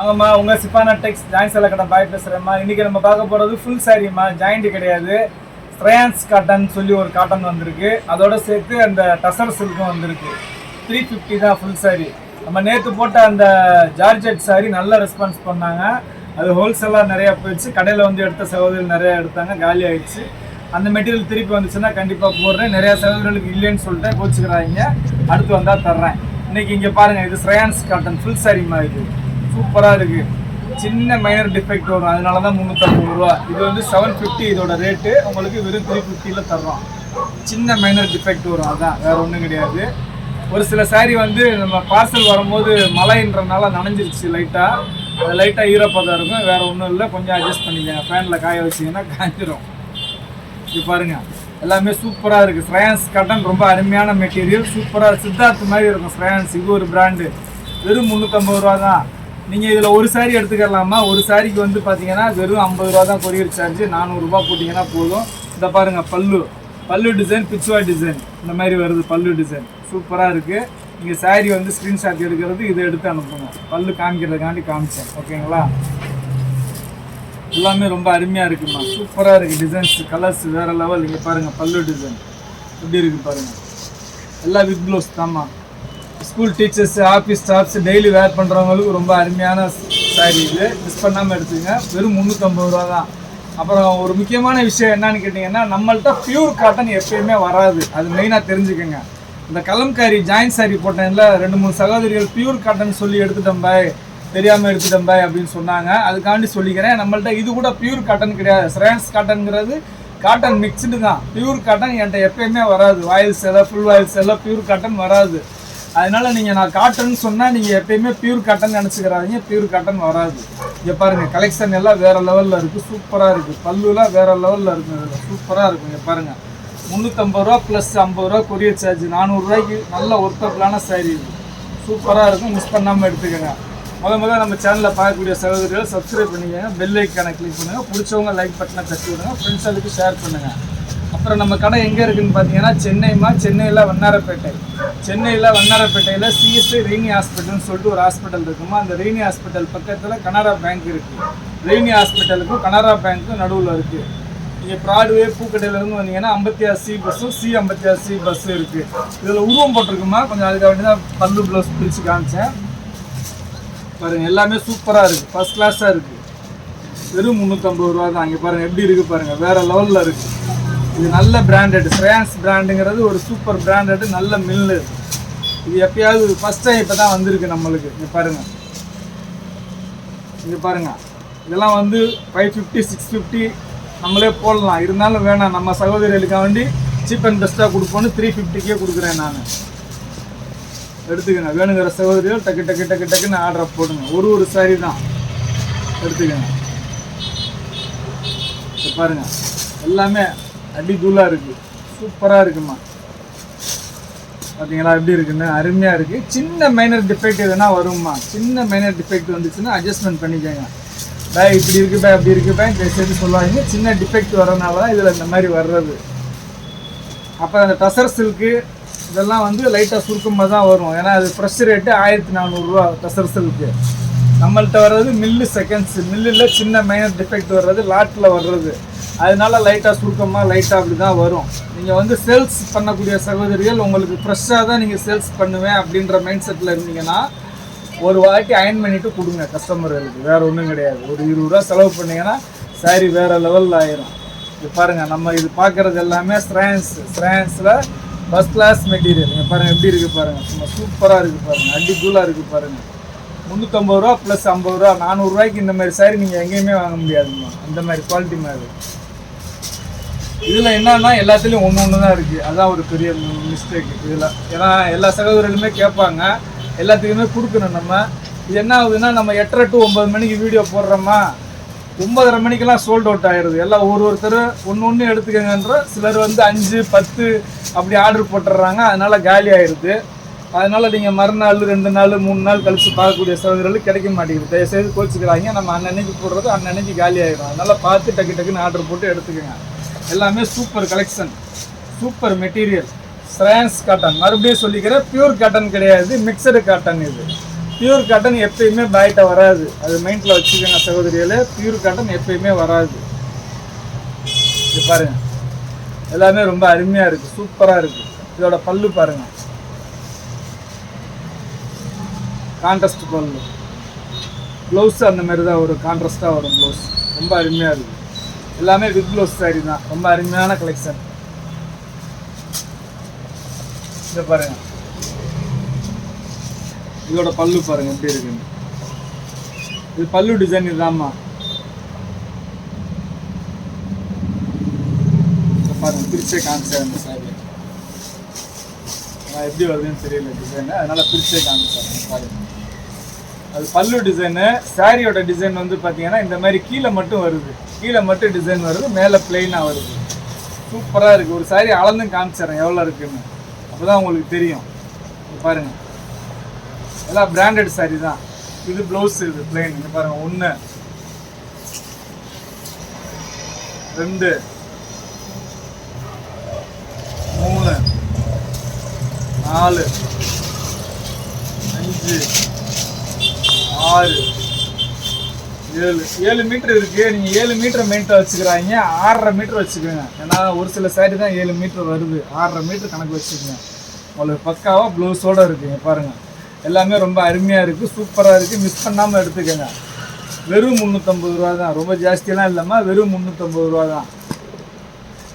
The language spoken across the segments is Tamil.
ஆமாம்மா உங்கள் சிப்பானா டெக்ஸ் ஜாயின் சேலை கடை பாய் பேசுகிறேம்மா இன்றைக்கி நம்ம பார்க்க போகிறது ஃபுல் சாரிம்மா ஜாயிண்ட் கிடையாது. ஸ்ட்ரயான்ஸ் காட்டன் சொல்லி ஒரு காட்டன் வந்திருக்கு. அதோட சேர்த்து அந்த டசர் சில்க்கும் வந்திருக்கு. த்ரீ ஃபிஃப்டி தான் ஃபுல் சாரி நம்ம நேற்று போட்ட அந்த ஜார்ஜெட் சாரி நல்ல ரெஸ்பான்ஸ் பண்ணாங்க. அது ஹோல்சேலாக நிறையா போயிடுச்சு. கடையில் வந்து எடுத்த சகோதரிகள் நிறையா எடுத்தாங்க. காலி ஆயிடுச்சு. அந்த மெட்டீரியல் திருப்பி வந்துச்சுன்னா கண்டிப்பாக போடுறேன். நிறையா சகோதரிகளுக்கு இல்லைன்னு சொல்லிட்டு கோச்சுக்கிறாங்க அடுத்து வந்தால் தர்றேன். இன்றைக்கி இங்கே பாருங்கள் இது ஸ்ரயான்ஸ் காட்டன் ஃபுல் சாரிம்மா இது. சூப்பராக இருக்குது சின்ன மைனர் டிஃபெக்ட் வரும். அதனால தான் முந்நூற்றம்பது ரூபா. இது வந்து செவன் ஃபிஃப்டி இதோட ரேட்டு உங்களுக்கு வெறும் த்ரீ ஃபிஃப்டியில் தர்றோம். சின்ன மைனர் டிஃபெக்ட் வரும். அதான் வேறு ஒன்றும் கிடையாது. ஒரு சில saree வந்து நம்ம பார்சல் வரும்போது மழைன்றனால நனைஞ்சிருச்சு லைட்டாக அது லைட்டாக ஈரப்பதம் இருக்கும். வேறு ஒன்றும் இல்லை. கொஞ்சம் அட்ஜஸ்ட் பண்ணிக்கங்க. ஃபேனில் காய வச்சிங்கன்னா காய்ஞ்சிரும் இது பாருங்கள் எல்லாமே சூப்பராக இருக்குது ஸ்ரேயான்ஸ் கட்டன் ரொம்ப அருமையான மெட்டீரியல் சூப்பராக சித்தார்த் மாதிரி இருக்கும். ஸ்ரேயான்ஸ் இது ஒரு பிராண்டு வெறும் முந்நூற்றம்பது ரூபா தான். நீங்கள் இதில் ஒரு சாரி எடுத்துக்கலாமா? ஒரு சாரிக்கு வந்து பார்த்தீங்கன்னா வெறும் ஐம்பது ரூபா தான் கொரியர் சார்ஜ் நானூறுரூபா போட்டிங்கன்னா போதும். இந்த பாருங்கள் பல்லு. பல்லு டிசைன் பிச்சுவா டிசைன் இந்த மாதிரி வருது பல்லு டிசைன் சூப்பராக இருக்குது நீங்கள் சாரி வந்து ஸ்க்ரீன்ஷாட் எடுக்கிறது இதை எடுத்து அனுப்புங்க. பல்லு காமிக்கிறதுக்காண்டி காமிச்சேன். ஓகேங்களா? எல்லாமே ரொம்ப அருமையாக இருக்குமா? சூப்பராக இருக்குது டிசைன்ஸ் கலர்ஸ் வேறு லெவல் இங்கே பாருங்கள் பல்லு டிசைன் எப்படி இருக்குது பாருங்கள் எல்லாம் வித் ப்ளவுஸ் தாம்மா school teachers office staffs daily wear பண்ணுறவங்களுக்கு ரொம்ப அருமையான சாரி இது. மிஸ் பண்ணாமல் எடுத்துங்க வெறும் முந்நூற்றம்பது ரூபா தான். அப்புறம் ஒரு முக்கியமான விஷயம் என்னன்னு கேட்டிங்கன்னா நம்மள்கிட்ட பியூர் காட்டன் எப்பயுமே வராது. அது மெயினாக தெரிஞ்சுக்கோங்க. இந்த கலம்காரி ஜாயின் சாரி போட்டேன்ல ரெண்டு மூணு சகோதரிகள் பியூர் காட்டன் சொல்லி எடுத்துட்டோம் பாய். தெரியாமல் எடுத்துட்டோம் பாய் அப்படின்னு சொன்னாங்க. அதுக்காண்டி சொல்லிக்கிறேன். நம்மள்ட்ட இது கூட பியூர் காட்டன் கிடையாது. ஸ்ரேன்ஸ் காட்டனுங்கிறது காட்டன் மிக்ஸ்டு தான். பியூர் காட்டன் என்கிட்ட எப்பயுமே வராது. வாயில் சேலை ஃபுல் வாயில் சேலை பியூர் காட்டன் வராது. அதனால நீங்கள் நான் காட்டன் சொன்னால் நீங்கள் எப்பயுமே பியூர் காட்டன் நினச்சிக்கிறாதீங்க பியூர் காட்டன் வராது. இங்கே பாருங்கள் கலெக்ஷன் எல்லாம் வேறு லெவலில் இருக்குது சூப்பராக இருக்குது பல்லுலாம் வேறு லெவலில் இருக்குது இதில் சூப்பராக இருக்கும் இங்கே பாருங்கள் முந்நூற்றம்பது ரூபா ப்ளஸ் ஐம்பது ரூபா கொரியர் சார்ஜ் நானூறுரூவாய்க்கு நல்ல ஒர்த்தபிளான சாரீ இது. சூப்பராக இருக்கும் மிஸ் பண்ணாமல் எடுத்துக்கோங்க. முத முதல்ல நம்ம சேனலில் பார்க்கக்கூடிய சகோதரிகள் சப்ஸ்கிரைப் பண்ணிக்கோங்க பெல் ஐக்கானை கிளிக் பண்ணுங்கள் பிடிச்சவங்க லைக் பட்டனை தட்டி விடுங்க ஃப்ரெண்ட்ஸ் அதுக்கு ஷேர் பண்ணுங்கள் அப்புறம் நம்ம கடை எங்கே இருக்குன்னு பார்த்தீங்கன்னா சென்னைமா சென்னையில் வண்ணாரப்பேட்டை. சென்னையில் வண்ணாரப்பேட்டையில் சிஎஸ்ஐ ரெய்னி ஹாஸ்பிட்டல்னு சொல்லிட்டு ஒரு ஹாஸ்பிட்டல் இருக்குமா? அந்த ரெய்னி ஹாஸ்பிட்டல் பக்கத்தில் கனரா பேங்க் இருக்குது ரெய்னி ஹாஸ்பிட்டலுக்கும் கனரா பேங்க்கும் நடுவில் இருக்குது நீங்கள் ப்ராட்வே பூக்கடையிலேருந்து வந்தீங்கன்னா ஐம்பத்தி ஆறு சி பஸ்ஸும் சி ஐம்பத்தி ஆறு சி பஸ்ஸு இருக்குது இதில் உருவம் போட்டிருக்குமா? கொஞ்சம் அதுக்காக வேண்டி தான் பல்லு ப்ளவுஸ் பிரித்து காமிச்சேன். பாருங்கள் எல்லாமே சூப்பராக இருக்குது ஃபஸ்ட் கிளாஸாக இருக்குது வெறும் முந்நூற்றம்பது ரூபா தான் இங்கே பாருங்கள் எப்படி இருக்குது பாருங்கள் வேறு லெவலில் இருக்குது இது நல்ல பிராண்டட் ஸ்ரேயான்ஸ் பிராண்டுங்கிறது ஒரு சூப்பர் பிராண்டட் நல்ல மில்லு இது எப்பயாவது ஃபஸ்ட் டைம் இப்போ தான் வந்திருக்கு நம்மளுக்கு. இங்கே பாருங்கள் இங்கே பாருங்கள் இதெல்லாம் வந்து ஃபைவ் ஃபிஃப்டி சிக்ஸ் ஃபிஃப்டி நம்மளே போடலாம். இருந்தாலும் வேணாம். நம்ம சகோதரிகளுக்காக வேண்டி சீப் அண்ட் பெஸ்ட்டாக கொடுப்போன்னு த்ரீ ஃபிஃப்டிக்கே கொடுக்குறேன் நான். எடுத்துக்கங்க. வேணுங்கிற சகோதரிகள் டக்கு டக்கு டக்கு டக்குன்னு ஆர்டரை போடுங்க. ஒரு ஒரு சாரி தான். எடுத்துக்கங்க. பாருங்கள் எல்லாமே அடி இருக்குது சூப்பராக இருக்குமா? பார்த்தீங்களா எப்படி இருக்குன்னு? அருமையாக இருக்குது சின்ன மைனர் டிஃபெக்ட் எதுனா வரும்மா? சின்ன மைனர் டிஃபெக்ட் வந்துச்சுன்னா அட்ஜஸ்ட்மெண்ட் பண்ணிக்கோங்க. பே இப்படி இருக்கு பே அப்படி இருக்கு பே சேர்த்து சொல்லுவாங்க சின்ன டிஃபெக்ட் வரனால தான் இதில் இந்த மாதிரி வர்றது. அப்போ அந்த டசர் சில்க்கு இதெல்லாம் வந்து லைட்டாக சுருக்கமாக தான் வரும். ஏன்னா அது ஃப்ரெஷ் ரேட்டு ஆயிரத்தி நானூறுரூவா டசர் சில்க்கு நம்மள்ட்ட வர்றது மில்லு செகண்ட்ஸ் மில்லில் சின்ன மைனர் டிஃபெக்ட் வர்றது லாட்டில் வர்றது. அதனால லைட்டாக சுருக்கமாக லைட்டாக அப்படி தான் வரும். நீங்கள் வந்து சேல்ஸ் பண்ணக்கூடிய சகோதரிகள் உங்களுக்கு ஃப்ரெஷ்ஷாக தான் நீங்கள் சேல்ஸ் பண்ணுவேன் அப்படின்ற மைண்ட் செட்டில் இருந்தீங்கன்னா ஒரு வாட்டி அயன் பண்ணிவிட்டு கொடுங்க கஸ்டமர்களுக்கு வேறு ஒன்றும் கிடையாது. ஒரு இருபது ரூபா செலவு பண்ணீங்கன்னா சாரி வேறு லெவலில் ஆயிரும். இது பாருங்கள் நம்ம இது பார்க்குறது எல்லாமே ஸ்ரான்ஸ் ஸ்ட்ரான்ஸில் ஃபஸ்ட் கிளாஸ் மெட்டீரியல் இங்கே பாருங்கள் எப்படி இருக்குது பாருங்கள் சும்மா சூப்பராக இருக்குது பாருங்கள் அடி கூலாக பாருங்கள் முந்நூற்றம்பது ரூபா ப்ளஸ் ஐம்பது ரூபா நானூறுரூவாய்க்கு இந்த மாதிரி சாரி நீங்கள் எங்கேயுமே வாங்க முடியாதுமா அந்த மாதிரி குவாலிட்டி மாதிரி. இதில் என்னன்னா எல்லாத்துலேயும் ஒன்று ஒன்று தான் இருக்குது அதுதான் ஒரு பெரிய மிஸ்டேக் இதில் ஏன்னா எல்லா சகோதரர்களுமே கேட்பாங்க. எல்லாத்துக்குமே கொடுக்கணும் நம்ம. இது என்ன ஆகுதுன்னா நம்ம எட்டரை டு ஒம்பது மணிக்கு வீடியோ போடுறோமா? ஒன்பதரை மணிக்கெல்லாம் சோல்ட் அவுட் ஆயிடுது. எல்லாம் ஒரு ஒருத்தர் ஒன்று ஒன்று எடுத்துக்கங்கன்ற சிலர் வந்து அஞ்சு பத்து அப்படி ஆர்டர் போட்டுடுறாங்க. அதனால் காலி ஆயிடுது. அதனால் நீங்கள் மறுநாள் ரெண்டு நாள் மூணு நாள் கழிச்சு பார்க்கக்கூடிய சகோதரர்கள் கிடைக்க மாட்டேங்குது. தயவுசெய்து கோச்சிக்கிறாங்க நம்ம அன்னன்னைக்கு போடுறது அன்னன்னைக்கு காலி ஆயிடும். அதனால் பார்த்து டக்கு டக்குன்னு ஆர்டர் போட்டு எடுத்துக்கோங்க. எல்லாமே சூப்பர் கலெக்ஷன் சூப்பர் மெட்டீரியல் ஸ்ரேன்ஸ் காட்டன் மறுபடியும் சொல்லிக்கிறேன் பியூர் காட்டன் கிடையாது மிக்சடு காட்டன் இது. பியூர் காட்டன் எப்பயுமே பாய்ட்ட வராது. அது மைண்டில் வச்சுக்கோங்க சகோதரிகளே பியூர் காட்டன் எப்பயுமே வராது. இது பாருங்க. எல்லாமே ரொம்ப அருமையாக இருக்குது சூப்பராக இருக்குது இதோட பல்லு பாருங்க. கான்ட்ரஸ்ட் பல்லு. ப்ளவுஸ் அந்த மாதிரி தான் வரும் கான்ட்ரஸ்டாக வரும் ப்ளவுஸ் ரொம்ப அருமையாக இருக்குது எல்லாமே வித் ப்ளவுஸ் சாரி தான். ரொம்ப அருமையான கலெக்ஷன் இதை பாருங்க. இதோட பல்லு பாருங்க எப்படி இருக்குன்னு. இது பல்லு டிசைன் இதாம்மா பாருங்க பிரிச்சே காமிச்சார் அந்த சாரி எப்படி வருதுன்னு தெரியல டிசைன் அதனால பிரிச்சே காமிச்சார் பாருங்க. அது பல்லு டிசைனு சாரியோட டிசைன் வந்து பார்த்தீங்கன்னா இந்த மாதிரி கீழே மட்டும் வருது. கீழே மட்டும் டிசைன் வருது மேலே பிளெயினாக வருது. சூப்பராக இருக்குது ஒரு சாரி அளந்தும் காமிச்சிடுறேன் எவ்வளோ இருக்குன்னு. அப்போ தான் உங்களுக்கு தெரியும். பாருங்கள் எல்லாம் பிராண்டட் சாரி தான். இது ப்ளவுஸ் இது பிளெயின் இங்கே பாருங்கள் ஒன்று ரெண்டு மூணு நாலு அஞ்சு ஆறு. ஏழு ஏழு மீட்ரு இருக்குது நீங்கள் ஏழு மீட்ரு மெயின்ட்ட வச்சுக்கிறாங்க ஆறரை மீட்ரு வச்சுக்கோங்க. ஏன்னா ஒரு சில சாரி தான் ஏழு மீட்ரு வருது. ஆறரை மீட்ரு கணக்கு வச்சுக்கோங்க. உங்களுக்கு பக்காவாக ப்ளவுஸோட இருக்குங்க பாருங்கள் எல்லாமே ரொம்ப அருமையாக இருக்குது சூப்பராக இருக்குது மிஸ் பண்ணாமல் எடுத்துக்கோங்க. வெறும் முந்நூற்றம்பது ரூபா தான். ரொம்ப ஜாஸ்தியெல்லாம் இல்லாமல் வெறும் முந்நூற்றம்பது ரூபா தான்.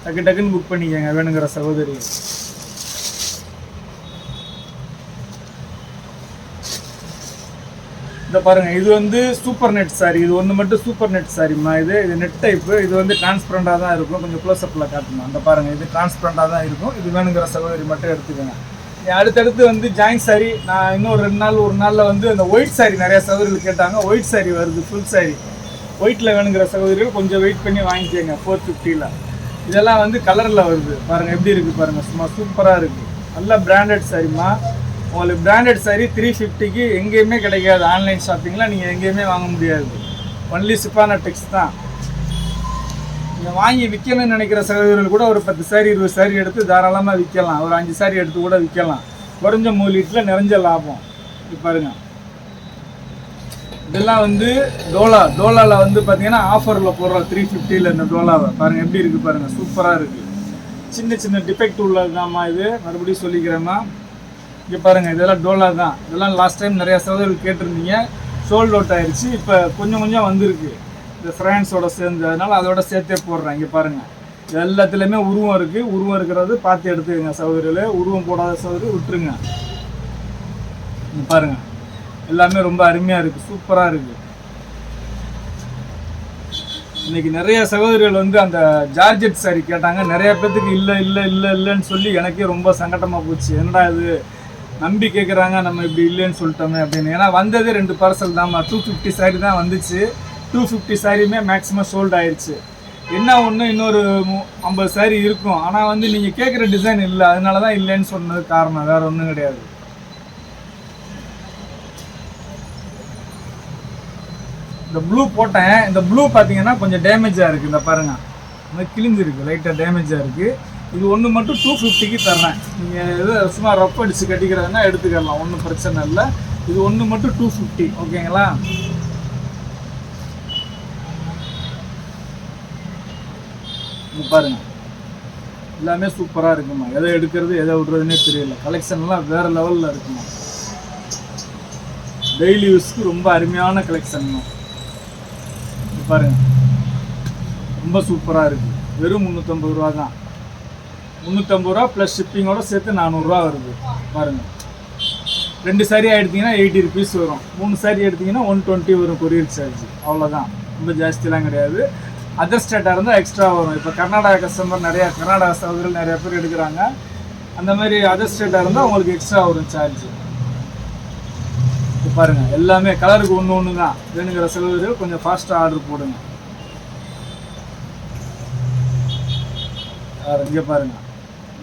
டக்கு டக்குன்னு புக் பண்ணிக்கோங்க. வேணுங்கிற சகோதரி. இந்த பாருங்க இது வந்து சூப்பர் நெட் சாரி இது ஒன்று மட்டும் சூப்பர் நெட் சாரிம்மா இது? இது நெட் டைப்பு இது வந்து டிரான்ஸ்பரண்டாக தான் இருக்கும். கொஞ்சம் க்ளோஸ்அப்பில் காட்டணும் அந்த பாருங்க இது டிரான்ஸ்பரண்டாக தான் இருக்கும். இது வேணுங்கிற சகோதரி மட்டும் எடுத்துக்கோங்க. அடுத்தடுத்து வந்து ஜாயின் சாரி நான் இன்னும் ரெண்டு நாள் ஒரு நாளில் வந்து அந்த ஒயிட் சாரி நிறையா சகோதரிகள் கேட்டாங்க. ஒயிட் சாரி வருது ஃபுல் சாரி ஒயிட்டில் வேணுங்கிற சகோதரிகள் கொஞ்சம் வெயிட் பண்ணி வாங்கிக்கோங்க ஃபோர் ஃபிஃப்டியில் இதெல்லாம் வந்து கலரில் வருது. பாருங்கள் எப்படி இருக்குது பாருங்கள் சும்மா சூப்பராக இருக்குது நல்ல பிராண்டட் சாரிம்மா உங்களுக்கு பிராண்டட் சாரி த்ரீ ஃபிஃப்டிக்கு எங்கேயுமே கிடைக்காது. ஆன்லைன் ஷாப்பிங்கில் நீங்கள் எங்கேயுமே வாங்க முடியாது. ஒன்லி சிப்பானா டெக்ஸ் தான். நீங்கள் வாங்கி விற்கணும்னு நினைக்கிற சகோதரர்கள் கூட ஒரு பத்து சாரி இருபது சாரி எடுத்து தாராளமாக விற்கலாம் ஒரு அஞ்சு சாரி எடுத்து கூட விற்கலாம் குறைஞ்ச மூலீட்டில் நிறைஞ்ச லாபம். இது பாருங்க. இதெல்லாம் வந்து டோலா. டோலாவில் வந்து பார்த்தீங்கன்னா ஆஃபரில் போடுறோம் த்ரீ ஃபிஃப்டியில் இந்த டோலாவை. பாருங்கள் எப்படி இருக்குது பாருங்கள் சூப்பராக இருக்குது சின்ன சின்ன டிஃபெக்ட் உள்ளதுதாம்மா இது. மறுபடியும் சொல்லிக்கிறேம்மா. இங்கே பாருங்கள் இதெல்லாம் டோலா தான். இதெல்லாம் லாஸ்ட் டைம் நிறைய சகோதரர்கள் கேட்டிருந்தீங்க. சோல்ட் அவுட் ஆயிடுச்சு இப்போ கொஞ்சம் கொஞ்சம் வந்திருக்கு. இந்த ஃப்ரான்ஸோட சேர்ந்து. அதனால் அதோட சேர்த்தே போடுறேன். இங்கே பாருங்கள் எல்லாத்துலேயுமே உருவம் இருக்குது உருவம் இருக்கிறது பார்த்து எடுத்துக்கங்க சகோதரிகளே உருவம் போடாத சகோதரி விட்டுருங்க. இங்க பாருங்க. எல்லாமே ரொம்ப அருமையாக இருக்குது சூப்பராக இருக்குது இன்னைக்கு நிறைய சகோதரிகள் வந்து அந்த ஜார்ஜெட் சாரி கேட்டாங்க. நிறைய பேர்த்துக்கு இல்லை இல்லை இல்லை இல்லைன்னு சொல்லி எனக்கே ரொம்ப சங்கடமாக போச்சு. என்னடா இது? நம்பி கேட்குறாங்க நம்ம இப்படி இல்லைன்னு சொல்லிட்டோமே அப்படின்னு. ஏன்னா வந்ததே ரெண்டு பார்சல் தான்மா. டூ ஃபிஃப்டி சாரி தான் வந்துச்சு. டூ ஃபிஃப்டி சாரியுமே மேக்ஸிமம் சோல்ட் ஆயிடுச்சு என்ன ஒன்று இன்னொரு மு- ஐம்பது சாரி இருக்கும். ஆனால் வந்து நீங்கள் கேட்குற டிசைன் இல்லை. அதனால தான் இல்லைன்னு சொன்னது காரணம். வேறு ஒன்றும் கிடையாது. இந்த ப்ளூ போட்டேன். இந்த ப்ளூ பார்த்தீங்கன்னா கொஞ்சம் டேமேஜாக இருக்குது இந்த பாருங்கள் இந்த கிழிஞ்சிருக்கு. லைட்டாக டேமேஜாக இருக்குது இது ஒன்று மட்டும் டூ ஃபிஃப்டிக்கு தர்றேன். நீங்கள் எது சும்மா ரஃப் அடித்து கட்டிக்கிறதுனா எடுத்துக்கலாம் ஒன்றும் பிரச்சனை இல்லை. இது ஒன்று மட்டும் டூ ஃபிஃப்டி ஓகேங்களா? பாருங்கள் பாருங்க. எல்லாமே சூப்பராக இருக்குமா? எதை எடுக்கிறது எதை விடுறதுனே தெரியல. கலெக்ஷன்லாம் வேறு லெவலில் இருக்குமா? டெய்லி யூஸ்க்கு ரொம்ப அருமையான கலெக்ஷன் பாருங்க. ரொம்ப சூப்பராக இருக்குது வெறும் முந்நூற்றம்பது ரூபா தான் முந்நூற்றம்பது ரூபா ப்ளஸ் ஷிப்பிங்கோட சேர்த்து நானூறுரூவா வருது. பாருங்கள் ரெண்டு சாரி எடுத்தீங்கன்னா எயிட்டி ருபீஸ் வரும். மூணு சாரி எடுத்தீங்கன்னா ஒன் டுவெண்ட்டி வரும் கொரியர் சார்ஜ் அவ்வளோதான் ரொம்ப ஜாஸ்தியெலாம் கிடையாது. அதர் ஸ்டேட்டாக இருந்தால் எக்ஸ்ட்ரா வரும். இப்போ கர்நாடகா கஸ்டமர் நிறையா கர்நாடகா சகோதரர்கள் நிறையா பேர் எடுக்கிறாங்க. அந்த மாதிரி அதர் ஸ்டேட்டாக இருந்தால் உங்களுக்கு எக்ஸ்ட்ரா வரும் சார்ஜ் இப்போ பாருங்க. எல்லாமே கலருக்கு ஒன்று ஒன்று தான் வேணுங்கிற சகோதரர்கள் கொஞ்சம் ஃபாஸ்ட்டாக ஆர்டர் போடுங்க. இங்கே பாருங்கள்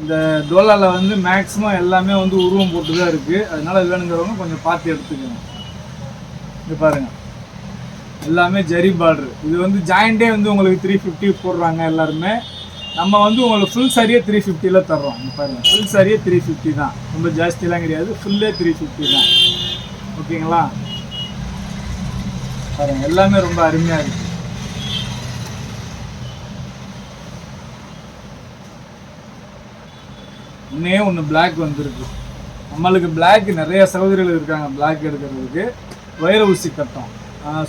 இந்த டோலாவில் வந்து மேக்ஸிமம் எல்லாமே வந்து உருவம் போட்டு தான் இருக்குது அதனால் வேணுங்கிறவங்க கொஞ்சம் பார்த்து எடுத்துக்கணும் இங்கே பாருங்கள் எல்லாமே ஜரி பார்டர் இது வந்து ஜாயிண்டே வந்து உங்களுக்கு த்ரீ ஃபிஃப்டி போடுறாங்க எல்லாருமே. நம்ம வந்து உங்களுக்கு ஃபுல் சரியே த்ரீ ஃபிஃப்டியில் தர்றோம். இங்க பாருங்கள் ஃபுல் சாரியே த்ரீ ஃபிஃப்டி தான். ரொம்ப ஜாஸ்திலாம் கிடையாது. ஃபுல்லே த்ரீ ஃபிஃப்டி தான். ஓகேங்களா பாருங்கள் எல்லாமே ரொம்ப அருமையாக இருக்குது இன்னே ஒன்று பிளாக் வந்திருக்கு. நம்மளுக்கு பிளாக் நிறைய சகோதரிகள் இருக்காங்க பிளாக் எடுக்கிறதுக்கு. வைர ஊசி கட்டம்.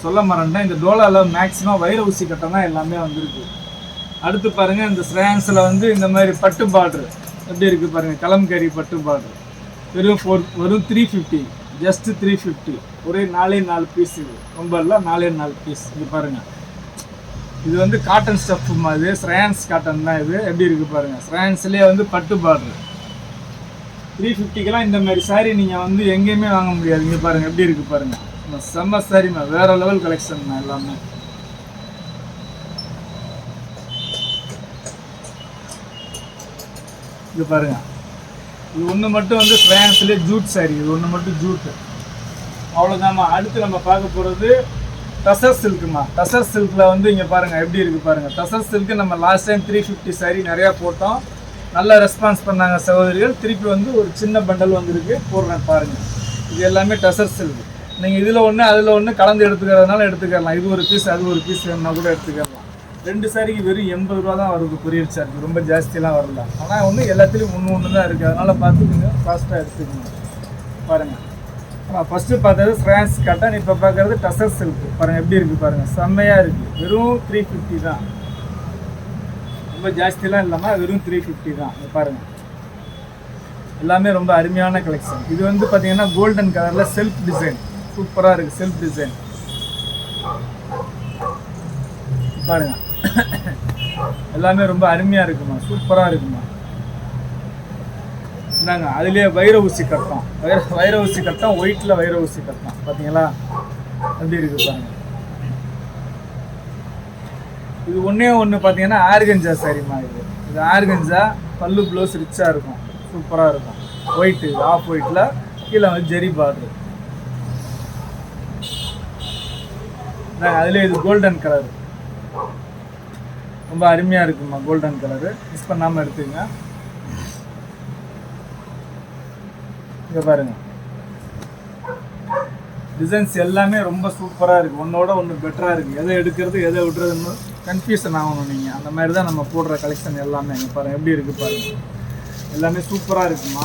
சொல்ல மறந்தேன் இந்த டோலாவில் மேக்ஸிமம் வைர ஊசி கட்டம் தான் எல்லாமே வந்திருக்கு. அடுத்து பாருங்கள் இந்த ஸ்ரேன்ஸில் வந்து இந்த மாதிரி பட்டு பார்டர் எப்படி இருக்குது பாருங்கள் கலம்கரி பட்டு பார்டர் வெறும் ஃபோர் வெறும் three fifty just three fifty ஒரே நாலே நாலு பீஸ் இது. ரொம்ப இல்லை நாலே நாலு பீஸ் இது பாருங்கள் இது வந்து காட்டன் ஸ்டஃப் மாதிரி ஸ்ரேன்ஸ் காட்டன் தான் இது. எப்படி இருக்குது பாருங்கள் ஸ்ரேன்ஸ்லேயே வந்து பட்டு பார்டர் த்ரீ ஃபிஃப்டிக்கெலாம் இந்த மாதிரி saree நீங்கள் வந்து எங்கேயுமே வாங்க முடியாது. இங்கே பாருங்கள் எப்படி இருக்குது பாருங்கள் நம்ம செம்ம சாரிம்மா வேறு லெவல் கலெக்ஷன்மா எல்லாமே. இது பாருங்க. இது ஒன்று மட்டும் வந்து ஃப்ரான்ஸ்லேயே ஜூட் சாரி இது ஒன்று மட்டும் ஜூட்டு அவ்வளோதாம்மா அடுத்து நம்ம பார்க்க போகிறது டசர் சில்க்குமா டசர் சில்கில் வந்து இங்கே பாருங்கள் எப்படி இருக்குது பாருங்கள் டசர் சில்க்கு நம்ம last time three fifty sari நிறையா போட்டோம். நல்ல ரெஸ்பான்ஸ் பண்ணாங்க சகோதரிகள். திருப்பி வந்து ஒரு சின்ன பண்டல் வந்துருக்கு. போடுறேன் பாருங்கள் இது எல்லாமே டசர் சில்க் நீங்கள் இதில் ஒன்று அதில் ஒன்று கலந்து எடுத்துக்கிறதுனால எடுத்துக்கலாம். இது ஒரு பீஸ் அது ஒரு பீஸ் வேணும்னா கூட எடுத்துக்கலாம். ரெண்டு சாரிக்கு வெறும் எண்பது ரூபா தான் வருது கொரியர் சார்ஜ் ரொம்ப ஜாஸ்தியெலாம் வரல. ஆனால் ஒன்று எல்லாத்துலேயும் ஒன்று ஒன்று தான் இருக்குது அதனால் பார்த்துக்குங்க ஃபாஸ்ட்டாக எடுத்துக்கோங்க. பாருங்கள் ஃபஸ்ட்டு பார்த்தது ஃப்ரான்ஸ் கட்டன் இப்போ பார்க்குறது டசர் சில்க் பாருங்கள் எப்படி இருக்குது பாருங்கள் செம்மையாக இருக்குது வெறும் த்ரீ ஃபிஃப்டி தான். ரொம்ப ஜாஸ்திலாம் இல்லாமல் வெறும் த்ரீ ஃபிஃப்டி தான். பாருங்கள் எல்லாமே ரொம்ப அருமையான கலெக்ஷன் இது வந்து பார்த்தீங்கன்னா கோல்டன் கலரில் செல்ஃப் டிசைன் சூப்பராக இருக்குது செல்ஃப் டிசைன் பாருங்க. எல்லாமே ரொம்ப அருமையாக இருக்குமா? சூப்பராக இருக்குமா? இந்தாங்க அதுலேயே வைர ஊசி கட்டம். வைர வைர ஊசி கட்டம் ஒயிட்டில் வைர ஊசி கட்டம். பார்த்தீங்களா எப்படி இருக்கு பாருங்க. இது ஒன்றே ஒன்று பார்த்தீங்கன்னா ஆர்கஞ்சா சாரிம்மா இது இது ஆர்கஞ்சா பல்லு ப்ளவுஸ் ரிச்சாக இருக்கும். சூப்பராக இருக்கும். ஒயிட்டு ஆஃப் ஒயிட்டில் கீழே வந்து ஜெரி பார்டர் அதுலேயே இது கோல்டன் கலர் ரொம்ப அருமையாக இருக்குமா கோல்டன் கலரு மிஸ் பண்ணாமல் எடுத்துங்க இங்கே பாருங்க. டிசைன்ஸ் எல்லாமே ரொம்ப சூப்பராக இருக்குது ஒன்றோட ஒன்று பெட்டராக இருக்குது எதை எடுக்கிறது எதை விடுறதுன்னு கன்ஃபியூஷன் ஆகணும் நீங்கள் அந்த மாதிரி தான் நம்ம போடுற கலெக்ஷன் எல்லாமே. இங்கே பாருங்கள் எப்படி இருக்குது பாருங்கள் எல்லாமே சூப்பராக இருக்குமா?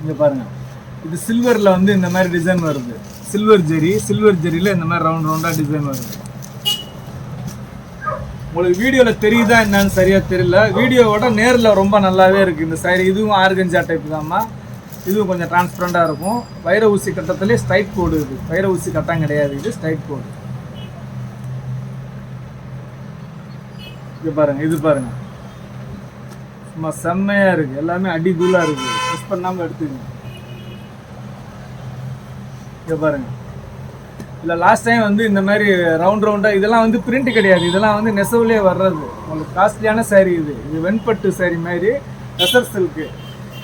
இங்கே பாருங்கள் இது சில்வரில் வந்து இந்த மாதிரி டிசைன் வருது. சில்வர் ஜெரி சில்வர் ஜெரியில் இந்த மாதிரி ரவுண்ட் ரவுண்டாக டிசைன் வருது. உங்களுக்கு வீடியோவில் தெரியுதா என்னன்னு சரியாக தெரியல. வீடியோவோட நேரில் ரொம்ப நல்லாவே இருக்குது இந்த சைடு இதுவும் ஆர்கஞ்சா டைப் தான்மா இதுவும் கொஞ்சம் டிரான்ஸ்பரண்டாக இருக்கும். வைர ஊசி கட்டத்துலேயே ஸ்ட்ரைட் கோடு இது. வைர ஊசி கட்டம் கிடையாது. இது ஸ்ட்ரைட் கோடு இது பாருங்க இது பாருங்க. சும்மா செம்மையாக இருக்குது எல்லாமே அடி தூளாக இருக்குது மிஸ் பண்ணாமல் எடுத்துக்கங்க. இங்கே பாருங்க. இல்லை லாஸ்ட் டைம் வந்து இந்த மாதிரி ரவுண்ட் ரவுண்டாக இதெல்லாம் வந்து பிரிண்ட் கிடையாது. இதெல்லாம் வந்து நெசவுலேயே வர்றது. உங்களுக்கு காஸ்ட்லியான saree இது. இது வெண்பட்டு saree மாதிரி டெசர் சில்க்கு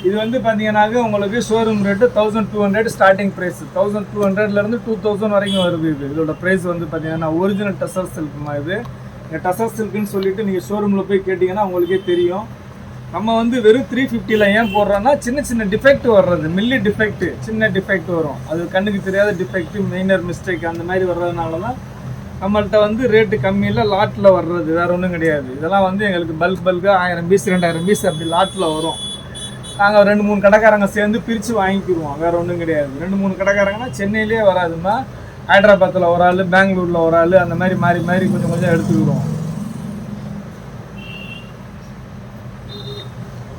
இது வந்து பார்த்தீங்கன்னாக்க உங்களுக்கு showroom rate thousand two hundred starting price thousand two ஹண்ட்ரட்லேருந்து டூ தௌசண்ட் வரைக்கும் வருது இது. இதோட ப்ரைஸ் வந்து பார்த்தீங்கன்னா ஒரிஜினல் டசர் சில்க்குமா இது. டசர் சில்க்குன்னு சொல்லிட்டு நீங்கள் ஷோரூமில் போய் கேட்டிங்கன்னா உங்களுக்கே தெரியும். நம்ம வந்து வெறும் த்ரீ ஃபிஃப்டியில் ஏன் போடுறோன்னா சின்ன சின்ன டிஃபெக்ட் வர்றது மில்லி டிஃபெக்ட் சின்ன டிஃபெக்ட் வரும். அது கண்ணுக்கு தெரியாத டிஃபெக்ட் மெயினர் மிஸ்டேக் அந்த மாதிரி வர்றதுனால தான் நம்மள்கிட்ட வந்து ரேட்டு கம்மியில் லாட்டில் வர்றது வேற ஒன்றும் கிடையாது. இதெல்லாம் வந்து எங்களுக்கு பல்க் பல்காக ஆயிரம் பீஸ் ரெண்டாயிரம் பீஸ் அப்படி லாட்டில் வரும். நாங்கள் ரெண்டு மூணு கடைக்காரங்க சேர்ந்து பிரித்து வாங்கிக்குவோம் வேறு ஒன்றும் கிடையாது. ரெண்டு மூணு கடைக்காரங்கன்னா சென்னையிலே வராதுமா ஹைதராபாத்தில் ஒரு ஆள் பெங்களூரில் ஒரு ஆள் அந்த மாதிரி மாறி மாறி கொஞ்சம் கொஞ்சம் எடுத்துக்கிடுவோம்.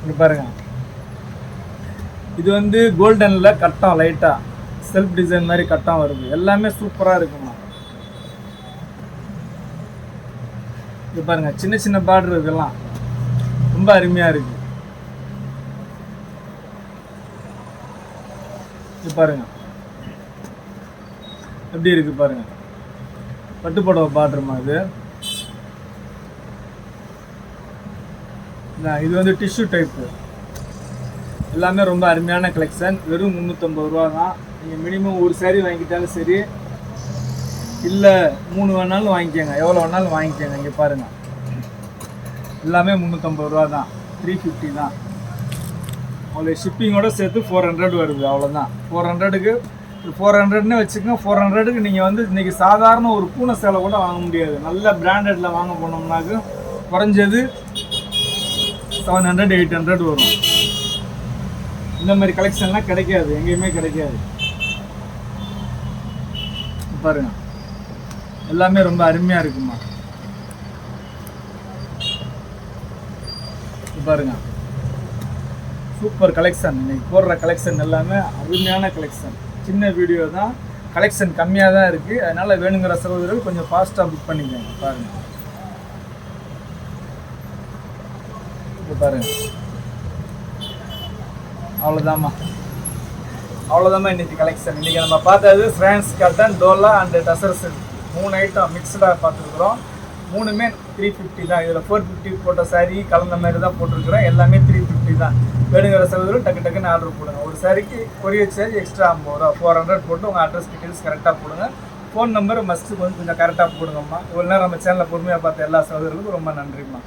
இங்கே பாருங்க. இது வந்து கோல்டன்ல கட்டம் லைட்டா செல்ஃப் டிசைன் மாதிரி கட்டம் வருது. எல்லாமே சூப்பரா இருக்குமா இது பாருங்க சின்ன சின்ன பார்டர் இதெல்லாம். ரொம்ப அருமையா இருக்கு. இது பாருங்க. எப்படி இருக்கு பாருங்க. பட்டுப்படவை பார்டருமா இது. இது வந்து டிஷ்யூ டைப்பு எல்லாமே ரொம்ப அருமையான கலெக்ஷன் வெறும் முந்நூற்றம்பது ரூபா தான். நீங்கள் மினிமம் ஒரு saree வாங்கிட்டாலும் சரி இல்லை மூணு வேணாலும் வாங்கிக்கோங்க. எவ்வளோ வேணாலும் வாங்கிக்கோங்க இங்கே பாருங்கள் எல்லாமே முந்நூற்றம்பது ரூபா தான். த்ரீ ஃபிஃப்டி தான். உங்களுக்கு ஷிப்பிங்கோட சேர்த்து ஃபோர் ஹண்ட்ரட் வருது அவ்வளோதான் ஃபோர் ஹண்ட்ரடுக்கு ஃபோர் ஹண்ட்ரட்னு வச்சுக்கோங்க ஃபோர் ஹண்ட்ரடுக்கு நீங்கள் வந்து இன்றைக்கி சாதாரண ஒரு பூனை சேலை கூட வாங்க முடியாது. நல்ல பிராண்டடில் வாங்க போனோம்னாக்கும் குறைஞ்சது செவன் ஹண்ட்ரட் எயிட் ஹண்ட்ரட் வரும். இந்த மாதிரி கலெக்ஷன்லாம் கிடைக்காது எங்கேயுமே கிடைக்காது. பாருங்க. எல்லாமே ரொம்ப அருமையாக இருக்குமா? பாருங்க. சூப்பர் கலெக்ஷன் இன்னைக்கு போடுற கலெக்ஷன் எல்லாமே அருமையான கலெக்ஷன் சின்ன வீடியோ தான். கலெக்ஷன் கம்மியாக தான் இருக்குது அதனால் வேணுங்கிற சகோதரர்கள் கொஞ்சம் ஃபாஸ்ட்டாக புக் பண்ணிக்கோங்க. பாருங்கள் பாருங்க அவ்வளோதாம்மா அவ்வளோதாம்மா இன்னைக்கு கலெக்ஷன் இன்னைக்கு நம்ம பார்த்தது ஃப்ரான்ஸ் கட்டன் டோலா அண்ட் டசர்ஸ் மூணு ஐட்டம் மிக்சடாக பார்த்துருக்குறோம். மூணுமே த்ரீ ஃபிஃப்டி தான். இதில் ஃபோர் ஃபிஃப்டி போட்ட சாரீ கலந்த மாதிரி தான் போட்டிருக்கிறோம். எல்லாமே த்ரீ ஃபிஃப்டி தான். வேணுங்கிற சகோதரர் டக்கு டக்குன்னு ஆர்டர் போடுங்க. ஒரு சாரிக்கு கொரியர் சார்ஜ் எக்ஸ்ட்ரா ஐம்பது ரூபா. ஃபோர் ஹண்ட்ரட் போட்டு உங்கள் அட்ரஸ் டீட்டெயில்ஸ் கரெக்டாக போடுங்க. ஃபோன் நம்பர் மஸ்ட்டு கொஞ்சம் கொஞ்சம் கரெக்டாக போடுங்கம்மா. இவ்வளோ நேரம் நம்ம சேனலில் பொறுமையாக பார்த்த எல்லா சகோதரர்களுக்கும் ரொம்ப நன்றிம்மா.